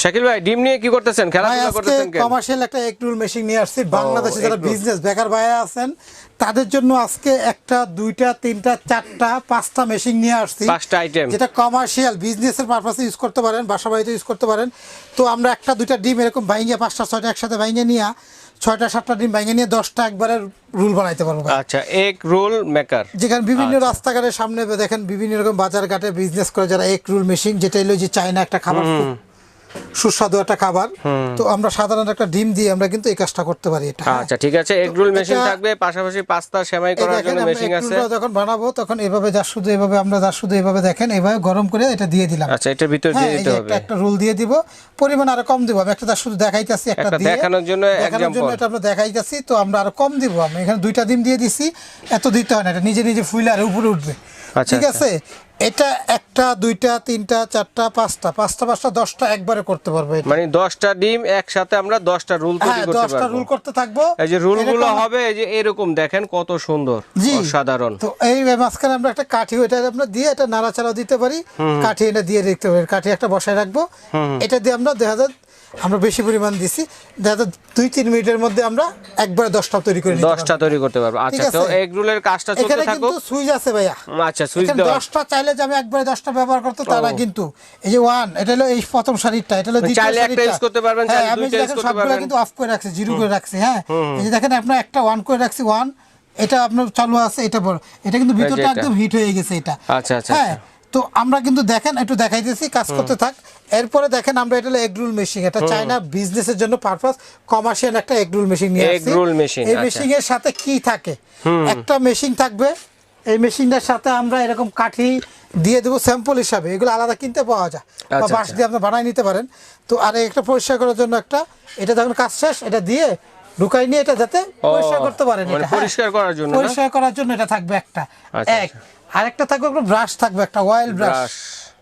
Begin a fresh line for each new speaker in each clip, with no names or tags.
শাকিল ভাই ডিম নিয়ে কি করতেছেন? খেলাধুলা করতেছেন কেন?
কমার্শিয়াল একটা এগ রোল মেশিন নিয়ে আসছি। বাংলাদেশে যারা বিজনেস বেকার ভাইরা আছেন তাদের জন্য আজকে একটা দুইটা তিনটা চারটা পাঁচটা মেশিন নিয়ে আসছি।
পাঁচটা আইটেম
যেটা কমার্শিয়াল বিজনেসের পারপাসে ইউজ করতে পারেন বাসা বাড়িতে ইউজ করতে পারেন। তো আমরা একটা দুইটা ডিম এরকম ভাঙিয়ে পাঁচটা ছয়টা একসাথে ভাঙিয়ে নিয়ে ছয়টা সাতটা ডিম ভাঙিয়ে নিয়ে দশটা একবারে রুল বানাইতে পারব
আচ্ছা এক রোল মেকার
যেখানে বিভিন্ন
আচ্ছা।
রাস্তাঘাটের সামনে দেখেন বিভিন্ন রকম বাজার ঘাটে বিজনেস করে যারা এক রুল মেশিন যেটা হলো যে চায়না একটা খাবার খুব সুস্বাদু একটা খাবার। তো আমরা সাধারণ একটা ডিম দিয়ে আমরা কিন্তু এই কাজটা করতে পারি এটা।
আচ্ছা ঠিক আছে। এগ রোল মেশিন থাকবে পাশাপাশি পাস্তা সেমাই করার জন্য মেশিন আছে।
roll টা যখন বানাবো তখন এভাবে যা শুধু এভাবে আমরা যা শুধু এভাবে দেখেন এভাবে গরম করে এটা দিয়ে দিলাম।
আচ্ছা এটার ভিতর
হ্যাঁ
দিয়ে দিতে হবে।
একটা রোল দিয়ে দিব। পরিমাণ আরও কম দিব। আমি একটা যা শুধু দেখাইতেছি একটা দিয়ে।
দেখানোর জন্য
দেখানোর জন্য এটা আমরা দেখাইতেছি তো আমরা আরও কম দিব। আমি এখানে দুইটা ডিম দিয়ে দিছি এত দিতে হয় না এটা নিজে নিজে ফুলে আর উপরে উঠবে।
আচ্ছা,
ঠিক
আচ্ছা।
আছে? এটা একটা দুইটা তিনটা চারটা পাঁচটা। পাঁচটা পাঁচটা দশটা একবারে করতে পারব
মানে দশটা ডিম একসাথে আমরা দশটা রুল তৈরি
হ্যাঁ
করতে
দশটা
পারব।
রুল করতে থাকব।
এই যে
রুলগুলো
হবে এই যে এরকম দেখেন কত সুন্দর
জি।
অসাধারণ।
তো এই মাঝখানে আমরা একটা কাঠি ওইটা আমরা দিয়ে এটা নাড়াচাড়া দিতে পারি। কাঠি এটা দিয়ে দেখতে পারি। কাঠি একটা বসায় রাখব। এটা দিয়ে আমরা দেখা যায় আমরা বেশি পরিমাণ দিছি। দেখা দুই তিন মিনিটের মধ্যে আমরা একবারে দশটা তৈরি করে
দশটা তৈরি করতে পারব। আচ্ছা তো এগ রোলের কাজটা চলতে থাকুক।
কিন্তু সুইচ আছে ভাইয়া।
আচ্ছা সুইচ দেওয়া।
দশটা চাইলে যে আমি একবারে দশটা ব্যবহার করতে তা না কিন্তু এই যে ওয়ান এটা হলো এই প্রথম শাড়িটা এটা হলো দ্বিতীয়
চাইলে একটা use করতে পারবেন,
হ্যাঁ
চাইলে
আমি
দুইটা use করতে
সবগুলো
পারবেন।
কিন্তু অফ করে রাখছি জিরো করে রাখছি হ্যাঁ? এই যে দেখেন আপনার একটা ওয়ান করে রাখছি ওয়ান এটা আপনার চালু আছে এটা বড়। এটা কিন্তু ভিতরটা একদম হিট হয়ে গেছে এটা।
আচ্ছা, আচ্ছা,
হ্যাঁ তো আমরা কিন্তু দেখেন একটু দেখাইতেছি কাজ করতে থাক। এরপরে দেখেন আমরা এটা হলো এগ রুল মেশিন এটা চায়না বিজনেসের জন্য পারপাস কমার্শিয়াল একটা এগ রুল মেশিন নিয়ে আসছি।
roll machine,
এই
আচ্ছা।
মেশিনের সাথে কি থাকে? একটা মেশিন থাকবে এই মেশিনটার সাথে আমরা এরকম কাঠি দিয়ে দেবো স্যাম্পল হিসাবে। এগুলো আলাদা কিনতে পাওয়া যায়। বা
আচ্ছা,
বাঁশ
আচ্ছা।
দিয়ে আপনি বানাই নিতে পারেন। তো আর একটা পরিষ্কার করার জন্য একটা এটা যখন কাজ শেষ এটা দিয়ে ঢুকাই নিয়ে এটা যাতে পরিষ্কার করতে পারেন
মানে
এটা, হ্যাঁ।
পরিষ্কার করার জন্য
পরিষ্কার করার জন্য এটা থাকবে একটা
আচ্ছা,
এক আরেকটা থাকবে একটা ব্রাশ থাকবে একটা অয়েল ব্রাশ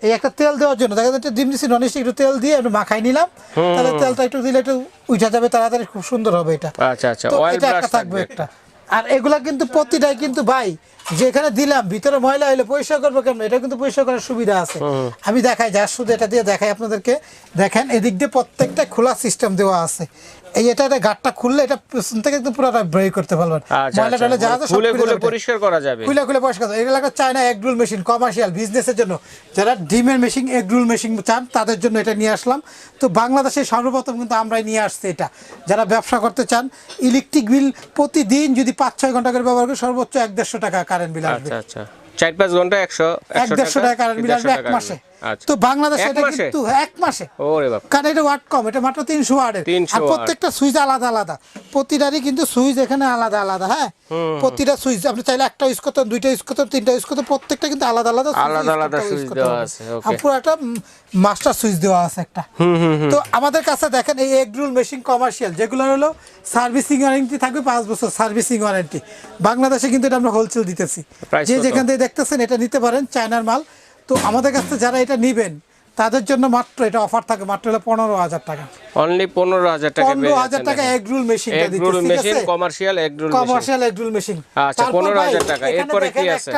এই একটা তেল দেওয়ার জন্য দেখা যাচ্ছে ডিম দিছি নন একটু তেল দিয়ে একটু মাখাই নিলাম। তাহলে তেলটা একটু দিলে একটু উঠা যাবে তাড়াতাড়ি খুব সুন্দর হবে এটা।
আচ্ছা আচ্ছা
এটা
ব্রাশ
একটা থাকবে। একটা। আর এগুলা কিন্তু প্রতিটাই কিন্তু ভাই যেখানে দিলাম ভিতরে ময়লা হলে পরিষ্কার করব কেমন? এটা কিন্তু পরিষ্কার করার সুবিধা আছে। আমি দেখাই যা শুধু এটা দিয়ে দেখাই আপনাদেরকে। দেখেন এদিক দিয়ে প্রত্যেকটা খোলা সিস্টেম দেওয়া আছে। এই এটা এটা গাটটা খুললে এটা পেছন থেকে একদম পুরোটা ব্রেক করতে পারবেন।
আচ্ছা
ময়লা
আচ্ছা
টয়লা যা আছে
খুলে
খুলে
পরিষ্কার করা যাবে।
খুলে খুলে পরিষ্কার করতে- এগুলো একটা China egg roll machine commercial বিজনেসের জন্য। যারা ডিমের মেশিন এগ রুল মেশিন চান তাদের জন্য এটা নিয়ে আসলাম। তো বাংলাদেশে সর্বপ্রথম কিন্তু আমরাই নিয়ে আসছি এটা। যারা ব্যবসা করতে চান ইলেকট্রিক বিল প্রতিদিন যদি পাঁচ ছয় ঘণ্টা করে ব্যবহার করে সর্বোচ্চ এক দেড়শো টাকা। কারেন্ট বিল আসবে।
আচ্ছা। আচ্ছা চার পাঁচ ঘণ্টা একশো
একশো টাকা কারেন্ট বিল আসবে এক মাসে। তো বাংলাদেশে এটা কিন্তু এক মাসে।
ওরে বাপ।
কারণ এটা ওয়াট কম এটা মাত্র তিনশো ওয়ার্ডের
300
আর প্রত্যেকটা সুইচ আলাদা আলাদা। প্রতিটারই কিন্তু সুইচ এখানে আলাদা আলাদা হ্যাঁ? প্রতিটা সুইচ আপনি চাইলে একটা ইউজ করতে দুইটা ইউজ করতে তিনটা ইউজ করতে প্রত্যেকটা কিন্তু আলাদা আলাদা
আলাদা আলাদা
করতে
দেওয়া আছে.
আর পুরো একটা মাস্টার সুইচ দেওয়া আছে একটা। তো আমাদের কাছে দেখেন এই এগ রুল মেশিন কমার্শিয়াল যেগুলো হলো সার্ভিসিং ওয়ারেন্টি থাকবে পাঁচ বছর সার্ভিসিং ওয়ারেন্টি বাংলাদেশে কিন্তু এটা আমরা হোলসেল দিতেছি। যে যেখান থেকে দেখতেছেন এটা নিতে পারেন চায়নার মাল। তো আমাদের কাছে যারা এটা নেবেন তাদের জন্য মাত্র এটা অফার থাকে মাত্র হলো পনেরো হাজার টাকা।
অনলি পনেরো হাজার টাকা
পনেরো হাজার টাকা egg roll machine
egg roll machine commercial egg roll machine
commercial egg roll machine
আচ্ছা, 15,000 টাকা। এরপরে কি আছে?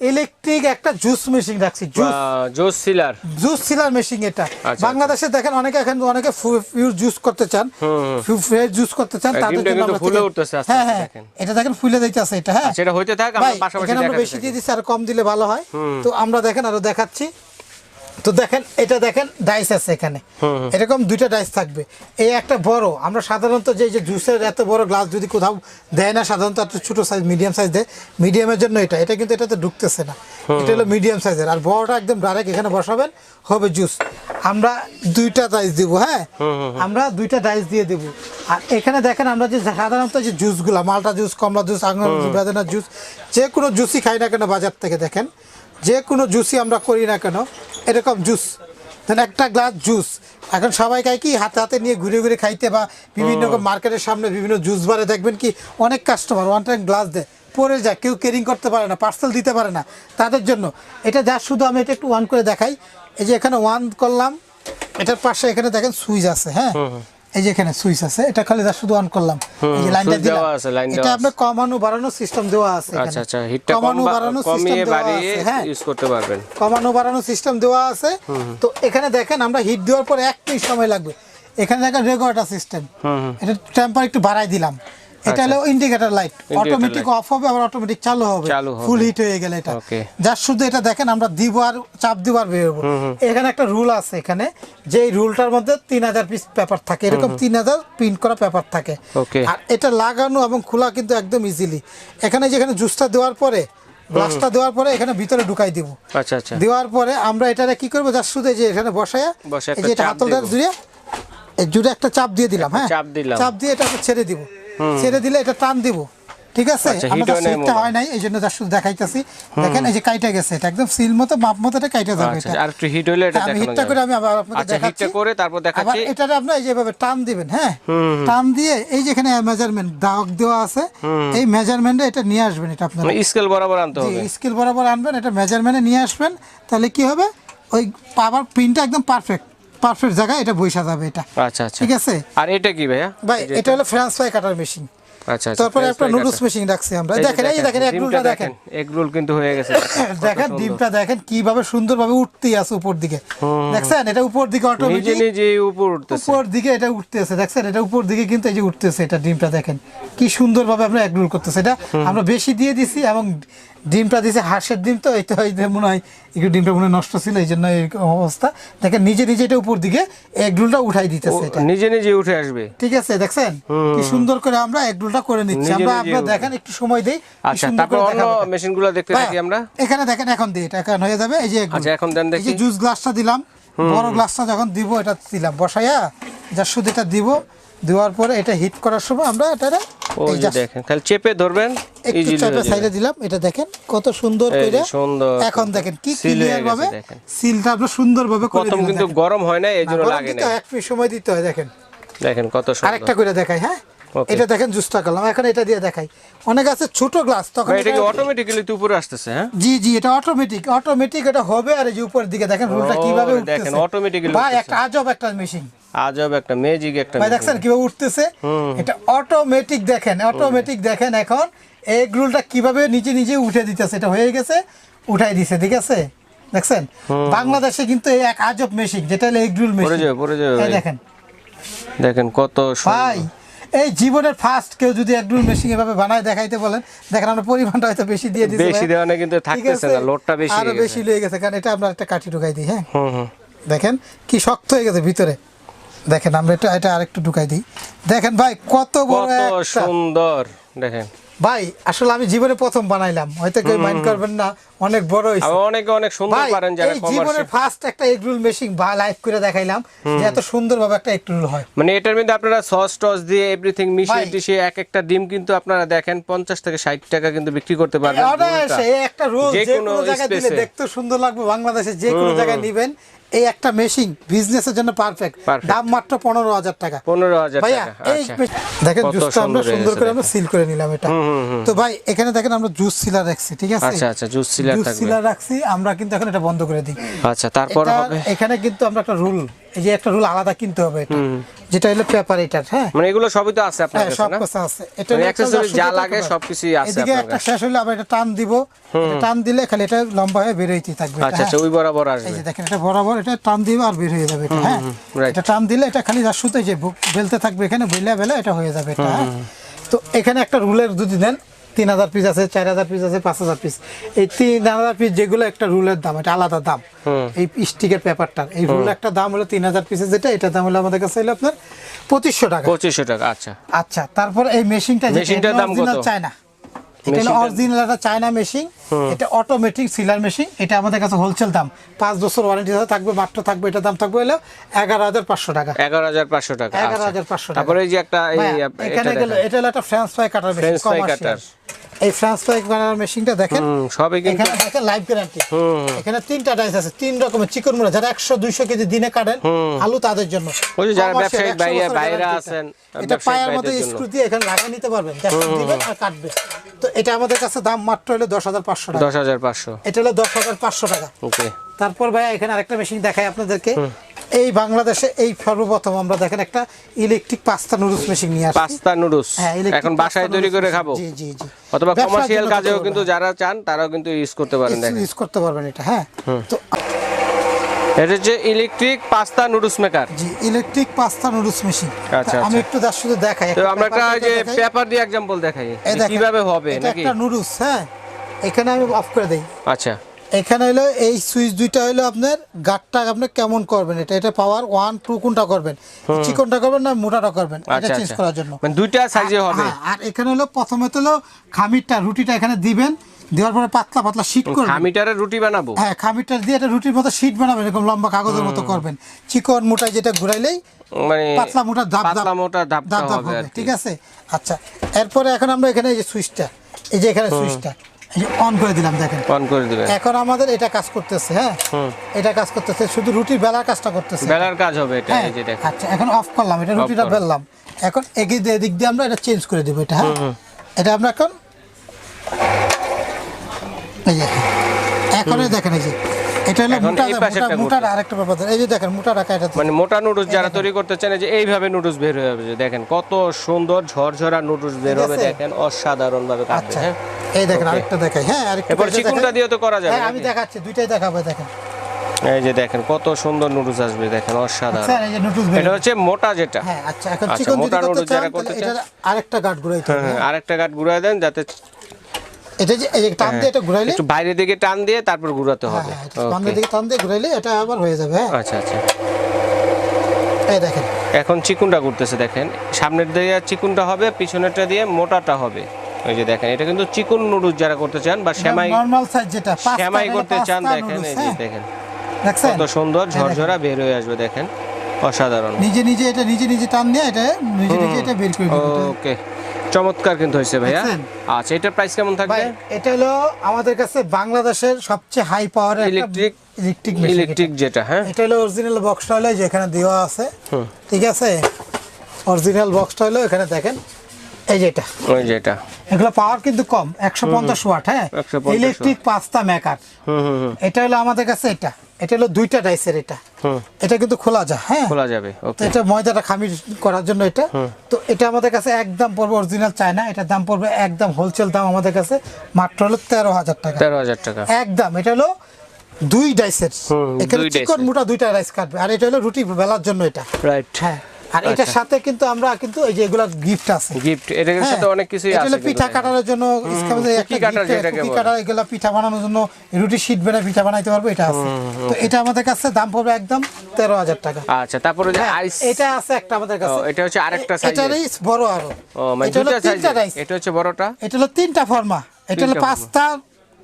ইলেকট্রিক একটা জুস মেশিন রাখছি জুস।
জোস সিলার।
জুস সিলার মেশিন এটা।
আচ্ছা।
বাংলাদেশে দেখেন অনেকে এখন অনেকে পিওর জুস করতে চান ফ্রেশ জুস করতে চান তাদের জন্য আমরা
ফুলে উঠতেছে আস্তে
হ্যাঁ হ্যাঁ এটা দেখেন ফুলে যাইতেছে এটা হ্যাঁ।
সেটা হইতে থাক আমরা পাশাপাশি
এখানে আমরা বেশি দিয়ে দিচ্ছি আর কম দিলে ভালো হয়। তো আমরা দেখেন আরও দেখাচ্ছি। তো দেখেন এটা দেখেন ডাইস আছে এখানে। এরকম দুইটা ডাইস থাকবে। এই একটা বড় আমরা সাধারণত যে যে জুসের এত বড় গ্লাস যদি কোথাও দেয় না সাধারণত একটু ছোট সাইজ মিডিয়াম সাইজ দেয় মিডিয়ামের জন্য এটা এটা কিন্তু এটাতে ঢুকতেছে না। এটা হলো মিডিয়াম সাইজের আর বড়টা একদম ডাইরেক্ট এখানে বসাবেন হবে জুস আমরা দুইটা ডাইস দিব হ্যাঁ? আমরা দুইটা ডাইস দিয়ে দেব। আর এখানে দেখেন আমরা যে সাধারণত যে জুসগুলো মালটা জুস কমলা জুস আঙুর জুস বেদানা জুস যে কোনো জুসই খাই না কেন বাজার থেকে দেখেন? যে কোনো জুসই আমরা করি না কেন এরকম জুস দেন একটা গ্লাস জুস এখন সবাই খায় কি হাতে হাতে নিয়ে ঘুরে ঘুরে খাইতে বা বিভিন্ন রকম মার্কেটের সামনে বিভিন্ন জুস বারে দেখবেন কি অনেক কাস্টমার ওয়ান টাইম গ্লাস দেয় পরে যায় কেউ কেরিং করতে পারে না পার্সেল দিতে পারে না তাদের জন্য। এটা যা শুধু আমি এটা একটু ওয়ান করে দেখাই। এই যে এখানে ওয়ান করলাম এটার পাশে এখানে দেখেন সুইচ আছে হ্যাঁ? এই যে এখানে সুইচ আছে এটা খালি যা শুধু অন করলাম। এই যে লাইনটা দিলাম। এটা আপনি কমানো বাড়ানো সিস্টেম দেওয়া আছে
আচ্ছা আচ্ছা হিটটা
কমানো বাড়ানো সিস্টেম দেওয়া
বাড়িয়ে
আছে হ্যাঁ।
ইউজ করতে পারবেন।
কমানো বাড়ানো সিস্টেম দেওয়া আছে। তো এখানে দেখেন আমরা হিট দেওয়ার পর এক মিনিট সময় লাগবে। এখানে দেখেন রেগুলেটর সিস্টেম এটা টেম্পার একটু বাড়াই দিলাম। এটা হলো ইন্ডিকেটর লাইট অটোমেটিক অফ হবে আবার অটোমেটিক চালু হবে। ফুল হিট হয়ে গেলে এটা. যার শুধু এটা দেখেন আমরা দিব আর চাপ দিব আর বেরোবো। এখানে একটা রুল আছে এখানে যে রুলটার মধ্যে তিন হাজার পিস পেপার থাকে। এরকম তিন হাজার প্রিন্ট করা পেপার থাকে। আর এটা লাগানো এবং খোলা কিন্তু একদম ইজিলি এখানে যেখানে জুসটা দেওয়ার পরে গ্লাসটা দেওয়ার পরে এখানে ভিতরে ঢুকাই দিব।
আচ্ছা আচ্ছা।
দেওয়ার পরে আমরা এটারে কি করব? যার শুধু যে এখানে বসায় এই যে এটা হাতলটা জুড়ে জুড়ে একটা চাপ দিয়ে দিলাম হ্যাঁ?
চাপ দিলাম।
চাপ দিয়ে এটা ছেড়ে দিব। ছেড়ে দিলে এটা টান দিব। ঠিক আছে?
আচ্ছা, হয় নাই
সিটটা
মনে হয়।
নাই এই জন্য শুধু দেখাইতেছি। দেখেন এই যে কাইটা গেছে এটা একদম সিল মতো মাপ মতো এটা কাইটা যাবে
আচ্ছা
এটা।
আর একটু হিট হলে এটা
হ্যাঁ,
দেখানো
হিটটা করে আমি আবার আপনাদের
আচ্ছা
দেখাচ্ছি।
হিটটা করে তারপর
আবার
দেখাচ্ছি।
এটা আপনি এই যেভাবে টান দিবেন হ্যাঁ? টান দিয়ে এই যেখানে মেজারমেন্ট দাগ দেওয়া আছে এই মেজারমেন্টে এটা নিয়ে আসবেন এটা আপনার।
স্কেল বরাবর আনতে হবে।
স্কেল বরাবর আনবেন এটা মেজারমেন্টে নিয়ে আসবেন তাহলে কি হবে? ওই পাওয়ার প্রিন্টটা একদম পারফেক্ট পারফেক্ট জায়গায় এটা বৈশা যাবে এটা।
আচ্ছা আচ্ছা।
ঠিক আছে?
আর এটা কি ভাইয়া?
ভাই এটা হলো ফ্রান্স ফ্রাই কাটার মেশিন
আচ্ছা
তারপরে একটা নুডলস মেশিন রাখছি আমরা। দেখেন এই দেখেন এক রুলটা দেখেন।
রোল কিন্তু হয়ে গেছে।
দেখেন ডিমটা দেখেন কীভাবে সুন্দরভাবে উঠতেই আছে উপর দিকে। দেখছেন? এটা উপর দিকে
নিজে
অটোমেটিক
নিজে উপর উঠতেছে।
উপর দিকে এটা উঠতেছে। দেখছেন? এটা উপর দিকে কিন্তু এই যে উঠতেছে এটা ডিমটা দেখেন। কি সুন্দরভাবে আমরা এগরোল করতেছে। এটা আমরা বেশি দিয়ে দিছি এবং ডিমটা দিছে হাঁসের ডিম তো এটা মনে হয় একটু ডিমটা মনে নষ্ট ছিল এই জন্য এই অবস্থা। দেখেন নিজে নিজে এটা উপর দিকে এগরোলটা উঠাই দিতেছে এটা।
নিজে নিজে উঠে আসবে।
ঠিক আছে দেখছেন? কি সুন্দর করে আমরা এগরোলটা করে নিচ্ছি। আমরা আপনারা দেখেন একটু সময় দেই
আচ্ছা তারপর অন্য মেশিনগুলো দেখতে থাকি আমরা।
এখানে দেখেন এখন দিই এটা এখন হয়ে যাবে। এই যে
আচ্ছা, এখন দেন দেখি এই।
যে জুস গ্লাসটা দিলাম। বড় গ্লাসটা যখন দিব এটা দিলাম। বসাইয়া যা শুধু এটা দিব দেওয়ার পরে এটা হিট করার সময় আমরা এটা
ওই যে দেখেন খালি চেপে ধরবেন
একটু সাইডে দিলাম এটা দেখেন কত সুন্দর করে
সুন্দর
এখন দেখেন কি ক্লিয়ার ভাবে সিলটা আমরা সুন্দর ভাবে করে
প্রথম কিন্তু গরম হয় না এই জন্য লাগে না।
এক সময় দিতে হয় দেখেন।
দেখেন কত
আরেকটা করে দেখাই হ্যাঁ. এটা দেখেন জুসটা করলাম এখন এটা দিয়ে দেখাই। অনেক আছে ছোট গ্লাস তখন
এটা কি অটোমেটিক্যালি তো উপরে আসতেছে হ্যাঁ?
জি জি এটা অটোমেটিক অটোমেটিক এটা হবে আর এই যে উপরের দিকে দেখেন রুলটা কীভাবে
দেখেন,
উঠতেছে।
automatically
ভাই একটা আজব একটা মেশিন
আজব একটা ম্যাজিক একটা
ভাই দেখছেন কীভাবে উঠতেছে? এটা অটোমেটিক দেখেন অটোমেটিক দেখেন এখন। এগ রুলটা কীভাবে নিচে নিজে উঠে দিতেছে এটা হয়ে গেছে উঠাই দিছে ঠিক আছে? দেখছেন? বাংলাদেশে কিন্তু এই এক আজব মেশিন যেটা হলো এগ রুল মেশিন
পড়ে যাবে
পড়ে
যাবে।
দেখেন।
দেখেন কত
ভাই
সুন্দর
এই জীবনের ফার্স্ট কেউ যদি এক রুল মেশিন এভাবে বানায় দেখাইতে বলেন দেখেন আমরা পরিমাণটা হয়তো বেশি দিয়ে দিচ্ছি
বেশি দেওয়া না কিন্তু থাকতেছে না লোডটা বেশি আরও
বেশি। লেগে গেছে কারণ এটা আমরা একটা কাঠি ঢুকাই দিই হ্যাঁ?
হুম হুম।
দেখেন কি শক্ত হয়ে গেছে ভিতরে। দেখেন আমরা এটা এটা আরেকটু ঢুকাই দিই। দেখেন ভাই কত বড়
কত
একটা
সুন্দর দেখেন।
ভাই আসলে আমি জীবনে প্রথম বানাইলাম। হয়তো কেউ মাইন্ড করবেন না অনেক বড়
অনেকে অনেক সুন্দর পারেন যারা
এই
কমার্শিয়াল
ফার্স্ট একটা এগরুল মেশিন বা লাইভ করে দেখাইলাম যে এত সুন্দরভাবে একটা এগরুল হয়।
মানে এটার মধ্যে আপনারা সস টস দিয়ে এভরিথিং মিশিয়ে। টিশিয়ে এক একটা ডিম কিন্তু আপনারা দেখেন পঞ্চাশ থেকে ষাট টাকা কিন্তু বিক্রি করতে পারবেন
অনায়াসে এই একটা রোল
যে কোনো
জায়গায় দিলে দেখতে সুন্দর লাগবে বাংলাদেশে যে কোনো জায়গায় নিবেন। এই একটা মেশিন বিজনেসের জন্য পারফেক্ট দাম মাত্র পনেরো হাজার টাকা।
পনেরো হাজার
ভাইয়া এই
আচ্ছা।
দেখেন জুসটা আমরা
সুন্দর
করে আমরা সিল করে নিলাম এটা। তো ভাই এখানে দেখেন আমরা জুস সিলার রাখছি ঠিক আছে?
আচ্ছা আচ্ছা জুস সিলার
জুস সিলার রাখছি আমরা কিন্তু এখন এটা বন্ধ করে দিই।
আচ্ছা তারপর হবে?
এখানে কিন্তু আমরা একটা রুল এই যে একটা রুল আলাদা কিনতে হবে এটা। যেটা হলো পেপার হ্যাঁ?
মানে এগুলো সবই তো আছে আপনার
হ্যাঁ
কাছে না?
আছে। এটা
মানে accessory
দশ
যা লাগে। সবকিছুই আছে
এদিকে একটা শেষ হলে আবার এটা টান দিব। টান দিলে খালি এটা লম্বা হয়ে বের হইতে থাকবে
আচ্ছা আচ্ছা
হ্যাঁ।
ওই বরাবর
এই যে দেখেন এটা বরাবর এটা টান দিবে আর বের হয়ে যাবে এটা হ্যাঁ। এটা টান দিলে এটা খালি যা সুতে যে বেলতে থাকবে এখানে বেলা বেলা এটা হয়ে যাবে এটা হ্যাঁ। তো এখানে একটা রুলের যদি দেন তিন হাজার পিস আছে চার হাজার পিস আছে পাঁচ হাজার পিস এই তিন হাজার পিস যেগুলো একটা রুলের দাম এটা আলাদা দাম। এই স্টিকের পেপারটার এই রুল একটা দাম হলো তিন হাজার পিসের যেটা এটা দাম হলো আমাদের কাছে হলো আপনার পঁচিশশো টাকা।
পঁচিশশো টাকা আচ্ছা।
আচ্ছা তারপর এই মেশিনটা
মেশিনটার দাম কত?
চায়না। এটা হলো অরিজিনাল একটা চায়না মেশিন এটা অটোমেটিক সিলার মেশিন এটা আমাদের কাছে হোলসেল দাম। পাঁচ বছর ওয়ারেন্টি থাকবে মাত্র থাকবে এটা দাম থাকবে হলো এগারো হাজার পাঁচশো টাকা।
এগারো হাজার পাঁচশো টাকা
এগারো
আচ্ছা।
হাজার পাঁচশো টাকা।
তারপরে এই যে একটা
এখানে গেলে এটা হলো একটা ফ্রান্স ফ্রাই কাটার মেশিন। এই ফ্রান্স ফ্রাই কাটার মেশিনটা দেখেন?
সবই
এখানে দেখেন লাইভ গ্যারান্টি। এখানে তিনটা ডাইস আছে তিন রকমের চিকন মুড়া যারা কেজি দিনে কাটেন আলু তাদের জন্য।
ওই যারা
100
বাইরে- বাইরে আছেন,
এটা। পায়ের মতো স্ক্রু দিয়ে এখানে লাগিয়ে নিতে পারবেন। দিবেন আর কাটবে। তো এটা আমাদের কাছে দাম মাত্র হলো দশ হাজার পাঁচশো টাকা।
দশ হাজার পাঁচশো।
এটা হলো দশ হাজার পাঁচশো টাকা।
ওকে।
তারপর ভাইয়া এখানে আরেকটা মেশিন দেখাই আপনাদেরকে। এই বাংলাদেশে এই সর্বপ্রথম আমরা দেখেন একটা ইলেকট্রিক পাস্তা নুডলস মেশিন নিয়ে আসছি
পাস্তা নুডলস
হ্যাঁ, electric
এখন বাসায়
pasta
তৈরি
noodles
করে
machine।
খাবো
জি জি জি
অথবা
ব্যবসার
কমার্শিয়াল
জন্য
কাজেও
করতে
কিন্তু
পারবেন।
যারা চান তারাও কিন্তু ইউজ করতে পারেন দেখেন
ইউজ করতে পারবেন এটা হ্যাঁ তো
এটা হচ্ছে ইলেকট্রিক পাস্তা নুডলস মেকার
জি ইলেকট্রিক পাস্তা নুডলস মেশিন
আচ্ছা,
আমি
আচ্ছা।
একটু তার সাথে দেখাই
তো আমরা একটা
paper
ওই যে
দিয়ে দেখাই।
পেপার দিয়ে एग्जांपल দেখাই
এই
যে
দেখেন,
কিভাবে হবে
এটা
নাকি
একটা নুডলস হ্যাঁ এখানে আমি অফ করে দেই
আচ্ছা
এখানে হলো এই সুইচ দুইটা হলো আপনার গাটটা আপনি কেমন করবেন এটা? এটা পাওয়ার ওয়ান টু কোনটা করবেন? চিকনটা করবেন না মোটাটা করবেন? এটা
আচ্ছা
চেঞ্জ
আচ্ছা।
করার জন্য।
মানে দুইটা সাইজে হবে।
হ্যাঁ, আর এখানে হলো প্রথমে তো হলো খামিরটা রুটিটা এখানে দিবেন। দেওয়ার পরে পাতলা পাতলা শীট করবেন।
খামিটারের রুটি বানাবো?
হ্যাঁ খামিরটা দিয়ে এটা রুটির মতো শীট বানাবেন এরকম লম্বা কাগজের মতো করবেন। চিকন মোটা যেটা ঘুরাইলেই
মানে
পাতলা মোটা ধাপ ধাপ
পাতলা মোটা ধাপ
ধাপ
হবে।
ঠিক আছে? আচ্ছা এরপরে এখন আমরা এখানে এই যে সুইচটা এই যে এখানে সুইচটা অন করে দিলাম দেখেন।
অন করে দিবেন
এখন আমাদের এটা কাজ করতেছে হ্যাঁ? এটা কাজ করতেছে শুধু বেলার কাজটা করতেছে।
বেলার কাজ হবে এটা
হ্যাঁ
এই যে দেখেন।
আচ্ছা এখন অফ করলাম এটা রুটিটা বেললাম। এখন এগিয়ে দিয়ে আমরা এটা চেঞ্জ করে দেবো এটা হ্যাঁ? এটা আমরা এখন এই যে এখন দেখেন এই যে এটা হলো মোটা মোটা আরেকটা ব্যাপার এই যে দেখেন মোটা রাখা এটা
মানে মোটা নুডলস যারা তৈরি করতে চান যে এইভাবে নুডলস বের হয়ে যাবে। দেখেন কত সুন্দর ঝরঝরা নুডলস বের হবে দেখেন অসাধারণ ভাবে কাটবে
আচ্ছা।
হ্যাঁ?
এই দেখেন আরেকটা দেখাই। হ্যাঁ আরেকটা
এরপর চিকুনটা। দিয়েও তো করা যাবে
হ্যাঁ আমি দেখাচ্ছি দুইটাই দেখাবো দেখেন।
এই যে দেখেন কত সুন্দর নুডলস আসবে দেখেন অসাধারণ।
স্যার এই যে নুডলস
এটা হচ্ছে মোটা যেটা।
হ্যাঁ আচ্ছা এখন
আচ্ছা,
চিকন
মোটা
করতে
যারা করতে চান।
আরেকটা
হ্যাঁ, আরেকটা দেন যাতে
এটা যে এই যে টান দিয়ে এটা ঘুরাইলে
একটু বাইরের দিকে টান দিয়ে তারপর ঘুরাতে হবে.
দিকে টান দিয়ে ঘুরাইলে এটা আবার হয়ে যাবে হ্যাঁ।
আচ্ছা আচ্ছা।
এই দেখেন।
এখন চিকুনটা ঘুরতেছে দেখেন। সামনের দিকে চিকুনটা হবে পিছনেরটা দিয়ে মোটাটা হবে। ওই যে দেখেন এটা কিন্তু চিকুন নুডলস যারা করতে চান বা সেমাই
নরমাল সাইজ যেটা
সেমাই করতে চান দেখেন এই যে
হ্যাঁ।
দেখেন। কত সুন্দর ঝরঝরা বের হয়ে আসবে দেখেন অসাধারণ।
নিজে নিজে এটা নিজে নিজে টান দিয়ে এটা নিজে নিজে এটা বের করে
ওকে। চমৎকার কিন্তু হয়েছে ভাইয়া। আচ্ছা এটার প্রাইস কেমন থাকবে?
এটা হলো আমাদের কাছে বাংলাদেশের সবচেয়ে high power
electric
electric
electric যেটা হ্যাঁ।
এটা হলো অরিজিনাল বক্সটা হলো এই যে দেওয়া আছে। ঠিক আছে? অরিজিনাল বক্সটা হলো এখানে দেখেন। এই যে এটা।
ওই যেটা
এগুলো পাওয়ার কিন্তু কম একশো পঞ্চাশ ওয়াট হ্যাঁ? ইলেকট্রিক পাঁচটা মেকার
হুম হুম হুম।
এটা হলো আমাদের কাছে এটা। এটা হলো দুইটা ডাইসের এটা।
হুম।
এটা কিন্তু খোলা যায় হ্যাঁ?
খোলা যাবে ওকে
এটা ময়দাটা খামির করার জন্য এটা। তো এটা আমাদের কাছে একদম পড়বে অরিজিনাল চায়না এটার দাম পড়বে একদম হোলসেল দাম আমাদের কাছে মাত্র হলো তেরো হাজার টাকা।
তেরো হাজার টাকা।
একদম এটা হলো দুই ডাইসের এখানে চিকন। মোটা দুইটা রাইস কাটবে। আর এটা হলো রুটি বেলার জন্য এটা।
রাইট
হ্যাঁ। আর এটার সাথে কিন্তু আমরা কিন্তু এই যে এগুলা গিফট আছে।
গিফট এটার
হ্যাঁ,
সাথে অনেক কিছুই আছে কিন্তু।
পিঠা। কাটার জন্য
কুকি কাটার
gift আছে,
যেটাকে বলে।
কাটার এগুলা পিঠা বানানোর জন্য রুটি শীট বেনে পিঠা বানাইতে পারব এটা আছে। তো এটা আমাদের কাছে দাম পড়বে একদম তেরো হাজার টাকা।
আচ্ছা তারপরে যে
হ্যাঁ,
আইস
এটা আছে একটা আমাদের কাছে।
এটা হচ্ছে আরেকটা।
এটারই বড় আরও।
ও মানে
এটা তিনটা
সাইজ এটা হচ্ছে বড়টা?
এটা হলো তিনটা ফর্মা এটা হলো পাঁচটা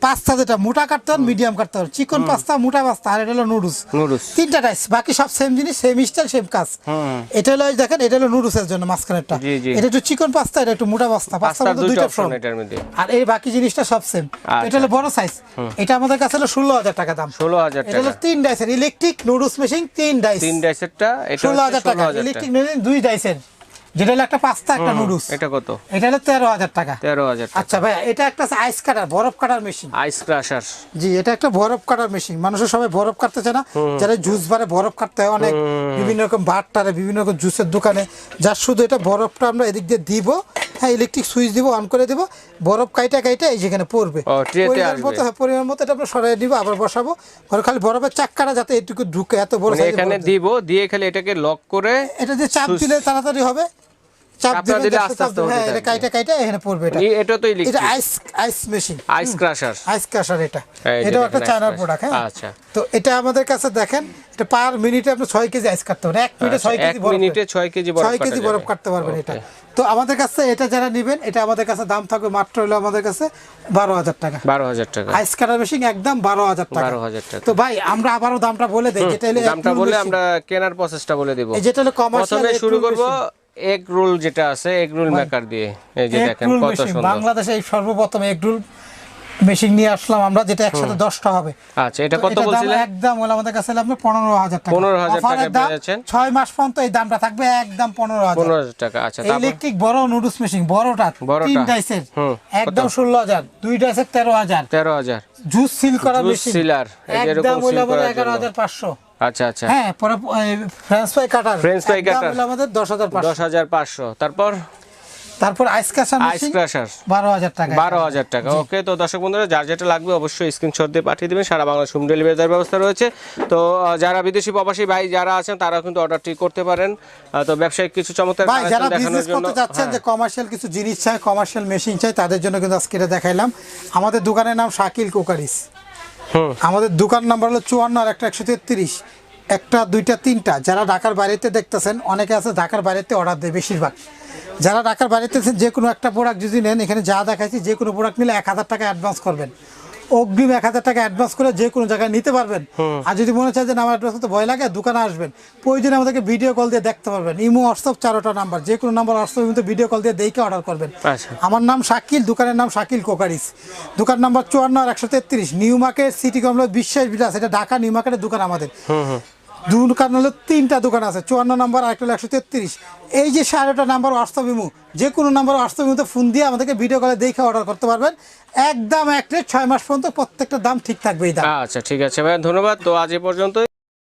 পাঁচটা যেটা মোটা কাটতে হবে মিডিয়াম কাটতে হবে। চিকন পাস্তা মোটা পাস্তা আর এটা হলো নুডলস।
নুডলস।
তিনটা রাইস বাকি সব সেম জিনিস সেম স্টাইল সেম কাজ। এটা হলো দেখেন এটা হলো নুডলসের জন্য মাঝখানেরটা। এটা একটু চিকন পাস্তা এটা একটু মোটা পাস্তা। পাস্তার মধ্যে
দুইটা
ফর্ম
এটার মধ্যে।
আর এই বাকি জিনিসটা সব সেম এটা হলো বড় সাইজ এটা আমাদের কাছে হলো ষোলো হাজার টাকা দাম।
ষোলো হাজার
এটা হলো তিন ডাইসের ইলেকট্রিক নুডলস মেশিন তিন ডাইস
তিন ডাইসেরটা এটা
ষোলো হাজার টাকা। ইলেকট্রিক মেশিন দুই ডাইসের যেটা হলো একটা পাস্তা একটা নুডলস।
এটা কত?
এটা হলো তেরো হাজার টাকা।
তেরো হাজার
আচ্ছা ভাই এটা একটা আইস কাটার বরফ কাটার মেশিন
আইস ক্রাশার
জি এটা একটা বরফ কাটার মেশিন মানুষের সবাই বরফ কাটতেছে না। যারা জুস বারে বরফ কাটতে হয় অনেক বিভিন্ন রকম বারটারে বিভিন্ন রকম জুসের দোকানে যার শুধু এটা বরফটা আমরা এদিক দিয়ে দিব হ্যাঁ ইলেকট্রিক সুইচ দিব অন করে দিব বরফ কাইটা কাইটা এই যেখানে পড়বে। পরিমাণ মতো হ্যাঁ, পরিমাণ মতো এটা আমরা সরাই দিব আবার বসাবো। ঘরে খালি বরফের চাক্কাটা যাতে এটুকু ঢুকে এত বড়
মানে এখানে দিব দিয়ে খালি এটাকে লক করে
এটা যে চাপ দিলে তাড়াতাড়ি হবে। চাপ দিলে
আস্তে আস্তে
হ্যাঁ এটা
থাকবে।
কাইটা কাইটা এখানে পড়বে এটা।
এটা তো
এটা ice ice machine
ice crusher
ice crusher এটা।
দেখেন
একটা চায়নার প্রোডাক্ট হ্যাঁ।
আচ্ছা।
তো এটা আমাদের কাছে দেখেন এটা পার মিনিটে আপনি ছয় কেজি আইস কাটতে পারেন এক মিনিটে
আচ্ছা,
ছয়
এক
কেজি বরফ
মিনিটে ছয় কেজি বরফ
ছয় কেজি বরফ কাটতে পারবেন এটা। তো আমাদের কাছে এটা যারা নেবেন এটা আমাদের কাছে দাম থাকবে মাত্র হলো আমাদের কাছে বারো হাজার টাকা।
বারো হাজার টাকা।
আইস কাটার মেশিন একদম বারো হাজার টাকা।
12,000 টাকা।
তো ভাই আমরা আবারও দামটা বলে দেই যেটা হলো
দামটা বলে আমরা কেনার প্রসেসটা বলে দিব।
এই যেটা হলো কমার্শিয়াল
প্রথমে শুরু করব এগ রোল যেটা আছে এগ রোল মেকার দিয়ে। এই যে দেখেন কত সুন্দর।
বাংলাদেশে এই সর্বপ্রথম এগ রোল মেশিন নিয়ে আসলাম আমরা যেটা একসাথে 10 টা হবে।
আচ্ছা এটা কত বলছিলেন?
একদম হলো আমাদের কাছে আপনি 15000 টাকা।
15000
টাকা
দিয়েছেন
6 মাস পর্যন্ত এই দামটা থাকবে একদম
15000 15000 টাকা আচ্ছা তারপর?
ইলেকট্রিক বড় নুডলস মেশিন বড়টা তিন ডাইসের। একদম 16000 দুই ডাইসের
13000 13000
জুস সিল করা মেশিন
জুস সিলার
একদম হলো 11500
আচ্ছা আচ্ছা।
হ্যাঁ পরে French fry cutter
French fry
একদম আমাদের দশ হাজার
দশ
পাঁচশো
হাজার পাঁচশো। তারপর?
তারপর আইস কাশা
আইস ক্রাশার
বারো হাজার টাকা।
বারো হাজার টাকা। ওকে তো দর্শক বন্ধুরা যার যেটা লাগবে অবশ্যই স্ক্রিনশট দিয়ে পাঠিয়ে দেবেন। সারা বাংলাদেশ হোম ডেলিভারি দেওয়ার ব্যবস্থা রয়েছে। তো যারা বিদেশি প্রবাসী ভাই যারা আছেন তারা কিন্তু অর্ডারটি করতে পারেন। তো ব্যবসায়িক কিছু চমৎকার
ভাই যারা
দেখানোর
বিজনেস
জন্য
করতে চাচ্ছেন
হ্যাঁ।
যে কমার্শিয়াল কিছু জিনিস চাই কমার্শিয়াল মেশিন চাই তাদের জন্য কিন্তু আজকে এটা দেখাইলাম। আমাদের দোকানের নাম শাকিল কোকারিস। আমাদের দোকান নাম্বার হলো চুয়ান্ন আর একটা একশো তেত্রিশ। একটা, দুইটা, তিনটা। যারা ঢাকার বাইরেতে দেখতেছেন, অনেকে আছে ঢাকার বাইরেতে অর্ডার দেয় বেশিরভাগ। যারা ঢাকার বাইরেতে যে কোনো একটা প্রোডাক্ট যদি নেন, এখানে যা দেখাইছি, যে কোনো প্রোডাক্ট নিলে এক হাজার টাকা অ্যাডভান্স করবেন। অগ্রিম এক হাজার টাকা অ্যাডভান্স করে যে কোনো জায়গায় নিতে পারবেন। আর যদি মনে চায় যে আমার অ্যাডভান্স করতে ভয় লাগে দোকানে আসবেন। প্রয়োজনে আমাদেরকে ভিডিও কল দিয়ে দেখতে পারবেন। ইমো হোয়াটসঅ্যাপ চারোটা নাম্বার যে কোনো নাম্বার হোয়াটসঅ্যাপ কিন্তু ভিডিও কল দিয়ে দেখে অর্ডার করবেন।
আচ্ছা।
আমার নাম শাকিল দোকানের নাম শাকিল কোকারিস। দোকান নাম্বার চুয়ান্ন আর একশো তেত্রিশ নিউ মার্কেট সিটি কমপ্লেক্স বিশ্বাস বিলাস এটা ঢাকা নিউ মার্কেটের দোকান আমাদের। দোকান হলো তিনটা দোকান আছে, চুয়ান্ন নম্বর আর একটা হলো একশো তেত্রিশ। এই যে সাড়েটা নাম্বার হোয়াটসঅ্যাপ যে কোনো নাম্বার হোয়াটসঅ্যাপ ফোন দিয়ে আমাদেরকে ভিডিও কলে দেখে অর্ডার করতে পারবেন। একদম এক রেট ছয় মাস পর্যন্ত প্রত্যেকটা দাম ঠিক থাকবে
আচ্ছা ঠিক আছে ভাই ধন্যবাদ। তো আজ এ পর্যন্তই।